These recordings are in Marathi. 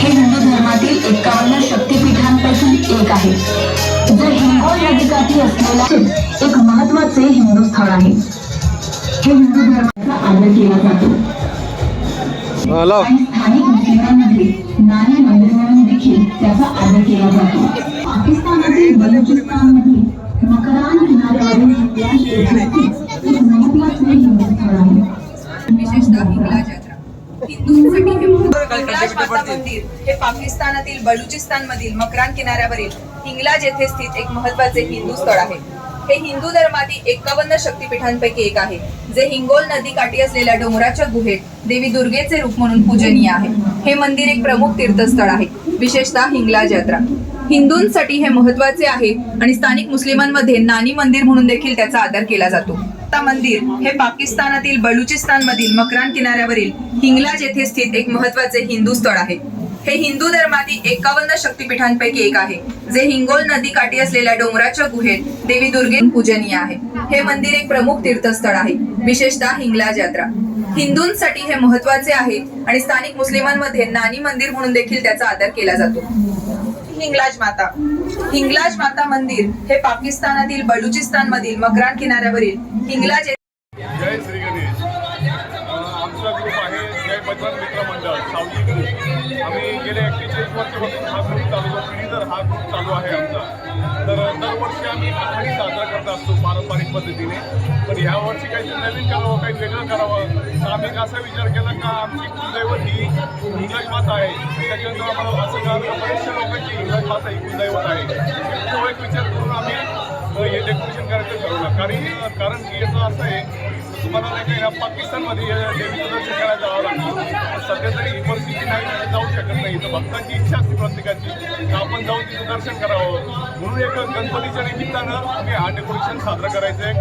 हे हिंदू धर्मातील एकावन्न शक्तिपीठांपैकी एक आहे. जे हिंगोल नदीकाठी असलेले एक महत्त्वाचे हिंदू स्थळ आहे. हे हिंदू धर्माचा आदर केला जातो. आणि स्थानिक मुस्लिमांमध्ये नानी मंदिर म्हणून देखील त्याचा आदर केला जातो. पाकिस्तानातील बलुचिस्तानमधील मकरान किनाऱ्यावरील एक महत्त्वाचे हिंदू स्थळ आहे. विशेषतः मंदिर हे पाकिस्तानातील बलुचिस्तान मधील मकरान किनाऱ्यावरील हिंगलाज येथे स्थित एक महत्त्वाचे हिंदू स्थळ आहे. हे हिंदू धर्मातील एकावन्न शक्तिपीठांपैकी एक आहे जे हिंगोल नदी काठी असलेल्या डोंगराच्या गुहेत देवी दुर्गेचे रूप म्हणून पूजनीय आहे. हे मंदिर एक प्रमुख तीर्थस्थळ आहे विशेषतः हिंगलाज यात्रा. हिंदूंसाठी हे महत्त्वाचे आहे आणि स्थानिक मुस्लिमांमध्ये नानी मंदिर म्हणून देखील त्याचा आदर केला जातो. माता मंदिर हे पाकिस्तानातील बलुचिस्तान मधील मकरान किनाऱ्यावरील हिंगलाज येथे स्थित एक महत्त्वाचे हिंदू स्थळ आहे. हे हिंदू धर्मातील एकावन्न शक्तिपीठांपैकी एक आहे जे हिंगोल नदी काठी असलेल्या डोंगराच्या गुहेत देवी दुर्गे पूजनीय आहे. हे मंदिर एक प्रमुख तीर्थस्थळ आहे विशेषतः हिंगलाज यात्रा हिंदूंसाठी हे महत्त्वाचे आहे आणि स्थानिक मुस्लिमांमध्ये नानी मंदिर म्हणून देखील त्याचा आदर केला जातो. हिंगलाज माता. हिंगलाज माता मंदिर हे पाकिस्तानातील बलुचिस्तान मधील मकरान किनाऱ्यावरील हिंगलाज जय श्री गणेश. आमचा ग्रुप आहे जय बजरंग मित्र मंडळ सावली ग्रुप आम्ही गेले एक्केचाळीस वर्षापासून हा ग्रुप चालवतो पिढीदर हा ग्रुप चालू आहे आमचा तर दरवर्षी आम्ही आखाडी साजरा करत असतो पारंपरिक पद्धतीने. पण ह्या वर्षी काहीतरी नवीन करावं काही वेगळं करावं आम्ही असा विचार केला का आमची कुलदैवत ही इंग्रज माता आहे. त्याच्यानंतर आम्हाला असं कळलं बरेचशा लोकांची इंग्रज माता ही कुलदैवत आहे. तो एक विचार करून आम्ही हे डेकोरेशन करायचं ठरवलं. कारण कारण की याचं असं आहे तुम्हाला नाही का या पाकिस्तानमध्ये या देवीचं करायला जावं लागतं सध्या तरी ही परिस्थिती नाही जाऊ शकत नाही. तर भक्तांची इच्छा असते प्रत्येकाची की आपण जाऊन तिथं दर्शन करावं. म्हणून एक गणपतीच्या निमित्तानं आम्ही हा डेकोरेशन साजरा करायचं एक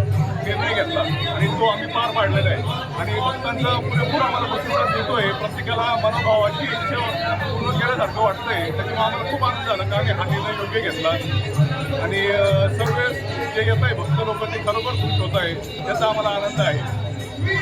निर्णय घेतला. आणि तो आम्ही पार पाडलेला आहे. आणि भक्तांचा पुरेपूर आम्हाला प्रतिसाद देतोय प्रत्येकाला मनोभावाची इच्छा पूर्ण केल्यासारखं वाटतंय. त्याच्यामुळे आम्हाला खूप आनंद झाला का हा निर्णय योग्य घेतला. आणि अं, सर्व जे येत आहे भक्त लोक ते खरोखर खुश होत आहे याचा आम्हाला आनंद आहे.